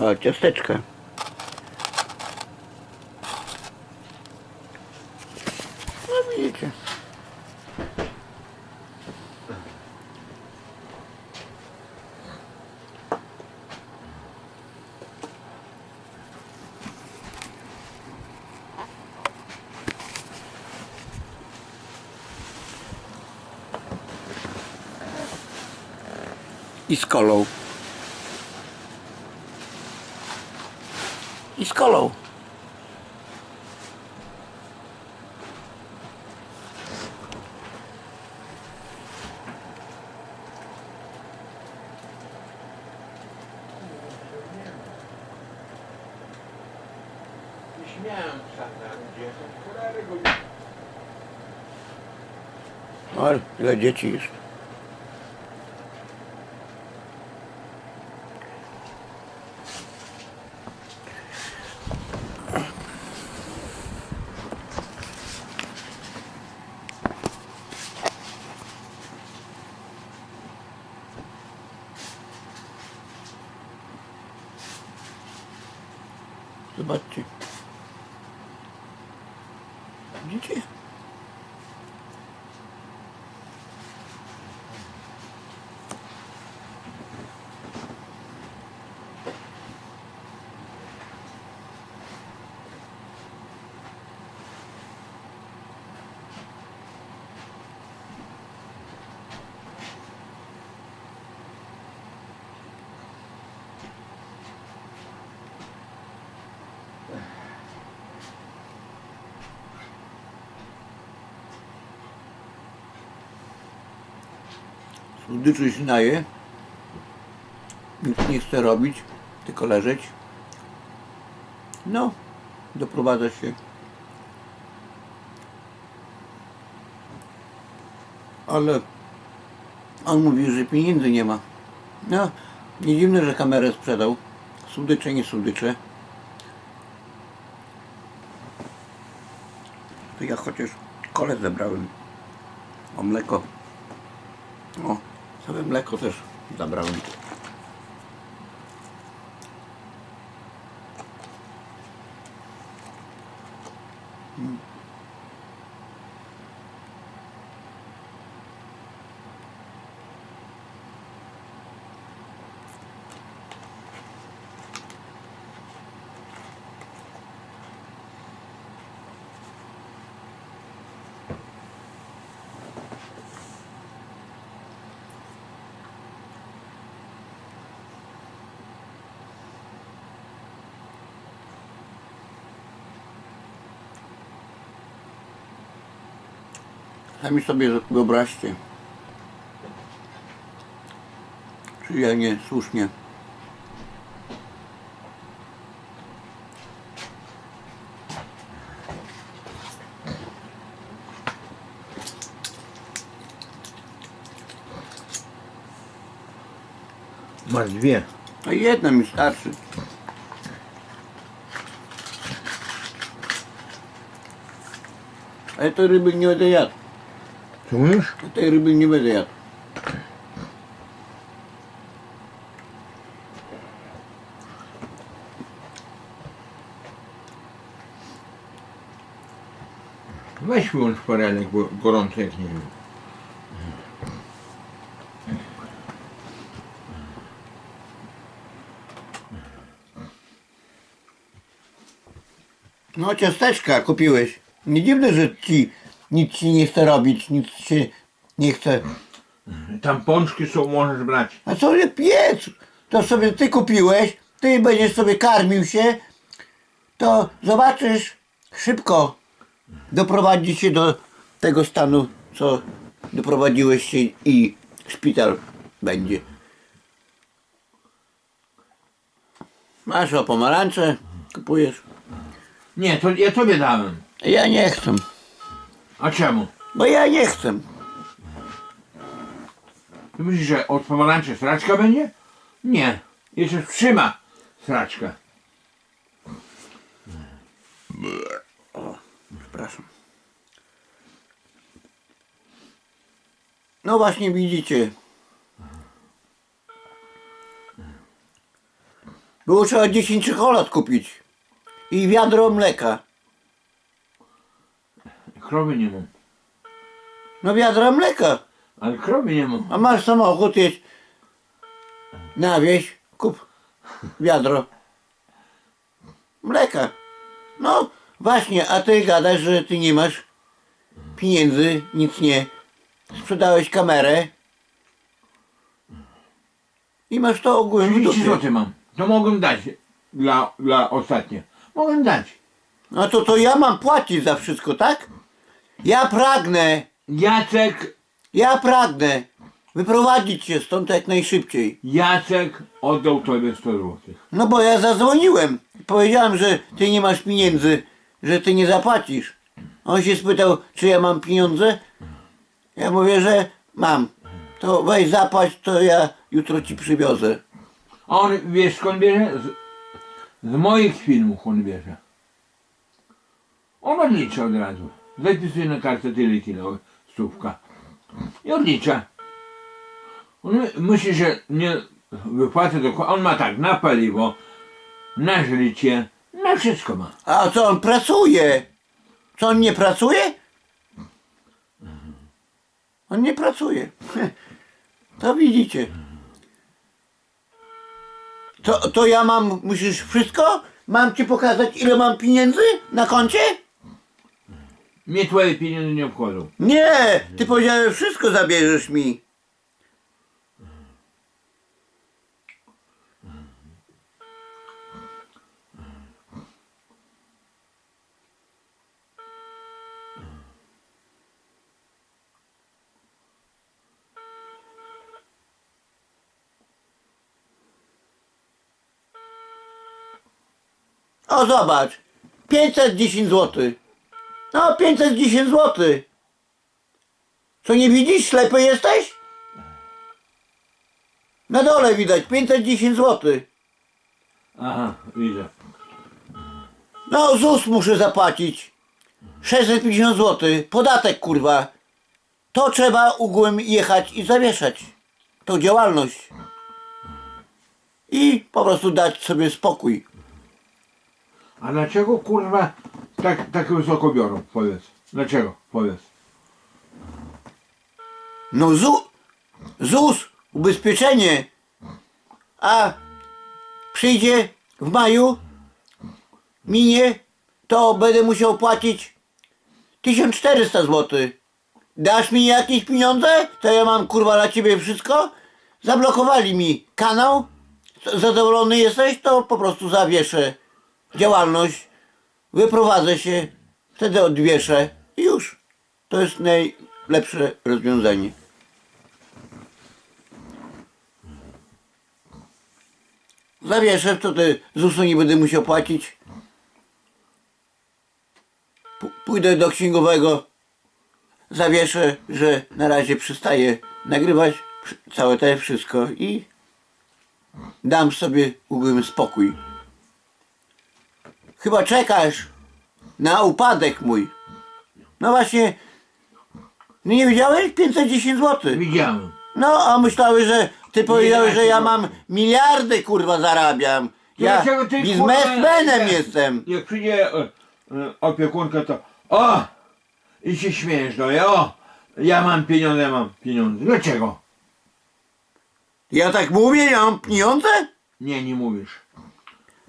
O, ciasteczka. No widzicie. I z kolą. Z kolą. Śmiałem psa gdzie są cholery go O, ile dzieci jest. Zobaczcie. Widzicie? Słodyczy się naje. Nic nie chce robić, tylko leżeć. No, doprowadza się. Ale on mówi, że pieniędzy nie ma. No, nie dziwne, że kamerę sprzedał. Słodycze, nie słodycze. To ja chociaż kole zebrałem. O mleko. O, sobie mleko też zabrałem. Mm. Sami sobie wyobraźcie. Czy ja nie słusznie. Masz dwie. A jedna mi starczy. A ja tej ryby nie będę jadł. Co mówisz? Ja tej ryby nie będę jadł. Weź wyłącz forelek, bo gorąco jak nie wiem. No ciasteczka kupiłeś. Nie dziwne, że ci nic ci nie chce robić, nic się nie chce. Tam pączki są, możesz brać. A co nie piec? To sobie ty kupiłeś, ty będziesz sobie karmił się, to zobaczysz szybko doprowadzi się do tego stanu, co doprowadziłeś się i szpital będzie. Masz o pomarańcze, kupujesz. Nie, to ja tobie dałem. Ja nie chcę, A czemu? bo ja nie chcę. Ty myślisz, że od pomarańczy sraczka będzie? Nie. Jeszcze trzyma sraczka. Przepraszam. No właśnie widzicie. Było trzeba 10 czekolad kupić. I wiadro mleka. Krowy nie mam. No wiadro mleka. Ale krowy nie mam. A masz samochód, jedź na wieś, kup wiadro mleka. No właśnie, a ty gadasz, że ty nie masz pieniędzy, nic nie. Sprzedałeś kamerę i masz to ogółem w 30 dupie. zł mam. To mogłem dać dla, dla ostatnie. Mogłem dać. No to to ja mam płacić za wszystko, tak? Ja pragnę, Jacek, ja pragnę wyprowadzić się stąd jak najszybciej. Jacek oddał tobie 100 zł. No bo ja zadzwoniłem. Powiedziałem, że ty nie masz pieniędzy, że ty nie zapłacisz. On się spytał, czy ja mam pieniądze. Ja mówię, że mam. To weź zapłać, to ja jutro ci przywiozę. A on wiesz skąd bierze? Z, z moich filmów on bierze. On odlicza od razu. Zapisuje na kartę tyle i tyle, stówka. I odlicza. On my- myśli, że nie wypłacę do On ma tak, na paliwo, na życie, na wszystko ma. A co on pracuje? Co on nie pracuje? On nie pracuje. To widzicie. To, to ja mam, musisz wszystko? Mam ci pokazać, ile mam pieniędzy na koncie? Mnie twoje pieniądze nie obchodzą. Nie, ty powiedziałeś, wszystko zabierzesz mi. O, zobacz. 510 zł. No, 510 zł. Co nie widzisz? Ślepy jesteś? Na dole widać 510 zł. Aha, widzę. No ZUS muszę zapłacić. 650 zł. Podatek kurwa. To trzeba ugłem jechać i zawieszać. Tą działalność. I po prostu dać sobie spokój. A dlaczego kurwa tak, tak wysoko biorą? Powiedz. Dlaczego? Powiedz. No ZU, ZUS, ubezpieczenie. A przyjdzie w maju, minie, to będę musiał płacić 1400 zł. Dasz mi jakieś pieniądze? To ja mam kurwa na ciebie wszystko? Zablokowali mi kanał. Zadowolony jesteś? To po prostu zawieszę działalność. Wyprowadzę się, wtedy odwieszę i już. To jest najlepsze rozwiązanie. Zawieszę, to ty ZUS-u nie będę musiał płacić. Pójdę do księgowego, zawieszę, że na razie przestaję nagrywać całe te wszystko i dam sobie ugłym spokój. Chyba czekasz na upadek mój. No właśnie, no nie widziałeś? 510 zł. Widziałem. No, a myślały, że ty powiedziałeś, że ja mam miliardy, kurwa, zarabiam. Ja Dlaczego ty, biznesmenem kurwa, jestem. Jak przyjdzie e, e, opiekunka, to o! I się śmiejesz do mnie, o! Ja mam pieniądze, ja mam pieniądze. Dlaczego? Ja tak mówię, ja mam pieniądze? Nie, nie mówisz.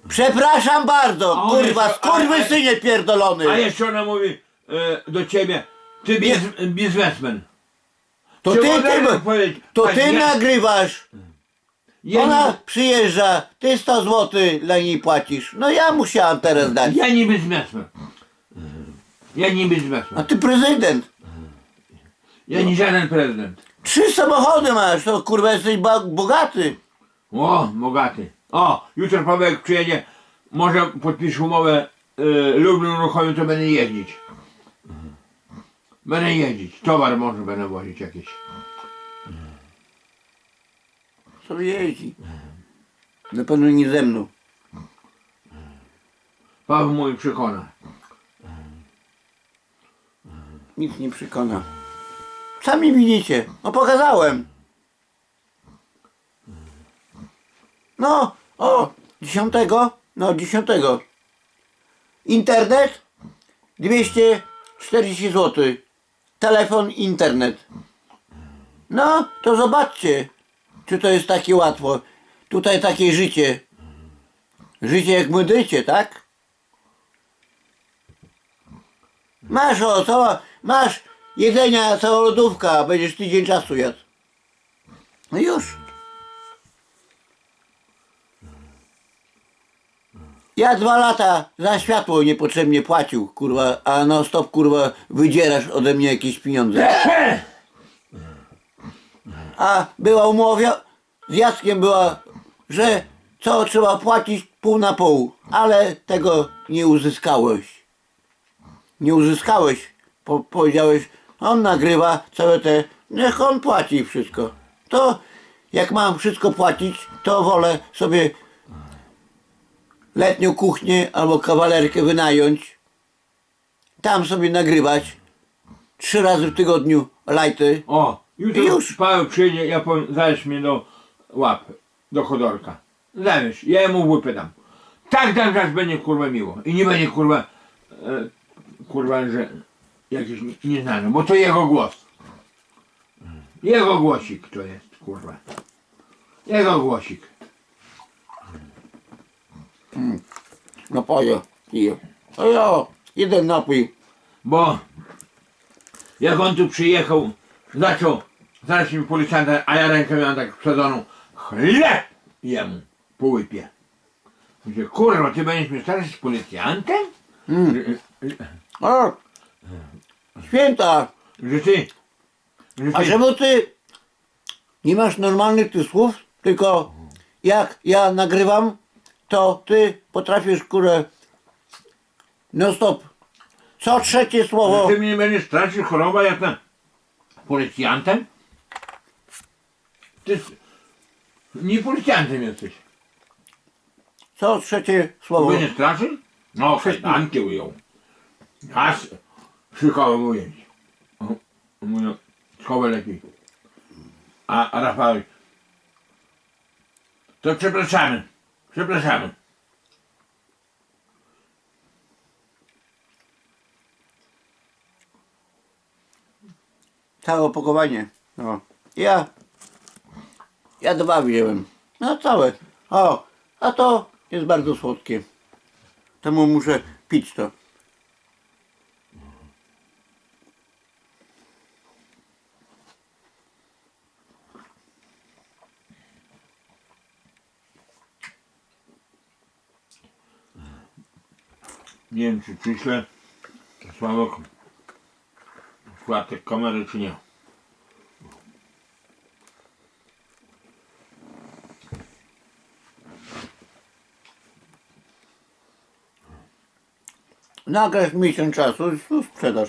Przepraszam bardzo, A on kurwa, jeszcze- skurwysynie pierdolony. A jeszcze ona mówi e, do ciebie, ty biz, biznesmen. To Czy ty, można ty, powiedzieć, to tak, ty nagrywasz. Ja Ona przyjeżdża, ty 100 zł dla niej płacisz. No ja musiałam teraz dać. ja nie biznesmen. Ja nie A biznesmen. ty prezydent. Ja nie żaden prezydent. Trzy samochody masz, to kurwa jesteś ba- bogaty. O, bogaty. O, jutro Pawełek przyjedzie, może podpisz umowę y, Lublin uruchomił, to będę jeździć. Będę jeździć. Towar może będę wozić jakieś. Sobie jeździ. Na pewno nie ze mną. Paweł mój przekona. Nic nie przekona. Sami widzicie. No pokazałem. No, o, dziesiątego, no dziesiątego. Internet 240 zł. Telefon, internet. No, to zobaczcie, czy to jest takie łatwo. Tutaj takie życie. Życie jak mydrycie, tak? Masz o, cała, masz jedzenia, cała lodówka, będziesz tydzień czasu jadł. No już. Ja dwa lata za światło niepotrzebnie płacił, kurwa, a no stop, kurwa, wydzierasz ode mnie jakieś pieniądze. A była umowa z Jackiem była, że co trzeba płacić pół na pół, ale tego nie uzyskałeś. Nie uzyskałeś. Po, powiedziałeś, on nagrywa całe te, niech on płaci wszystko. To jak mam wszystko płacić, to wolę sobie letnią kuchnię albo kawalerkę wynająć, tam sobie nagrywać trzy razy w tygodniu lajty. O, jutro Już. Paweł przyjdzie, ja powiem, zabierz mnie do łapy, do chodorka. Zabierz, ja mu łypę dam. Tak tam zaraz będzie kurwa miło. I nie będzie kurwa, e, kurwa, że jakiś nie- nieznany, bo to jego głos. Jego głosik to jest, kurwa. Jego głosik. Napoje, piję. A ja, jeden napój. Bo jak on tu przyjechał, zaczął, zaraz mi policjanta, a ja rękę miałem tak przedoną, chleb jemu po łypie. Mówię, kurwa, ty będziesz mnie starać z policjantem? Mm. O, święta. że ty, że A ty, czemu ty nie masz normalnych tych słów, tylko jak ja nagrywam, to ty potrafisz, kurę, no stop. Co trzecie słowo, ty mnie będziesz straszył choroba jak na policjantem? Ty nie policjantem jesteś. co trzecie słowo. Będziesz straszył? No, kajdanki ujął. Aż szykałem ujęć. O, Mówię, schowaj lepiej. A, a Rafał, to przepraszamy, przepraszamy. Całe opakowanie. No. Ja. Ja dwa wziąłem. No całe. O, a to jest bardzo słodkie. Temu muszę pić to. Nie wiem, czy przyślę Sławek czwartek kamery, czy nie. Nagrasz miesiąc czasu i tu sprzedasz.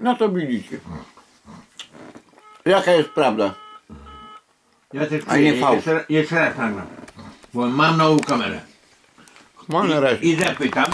No to widzicie. Jaka jest prawda? Ja też A nie jeszcze, jeszcze raz nagram, bo mam nową kamerę. Mam na razie. I zapytam,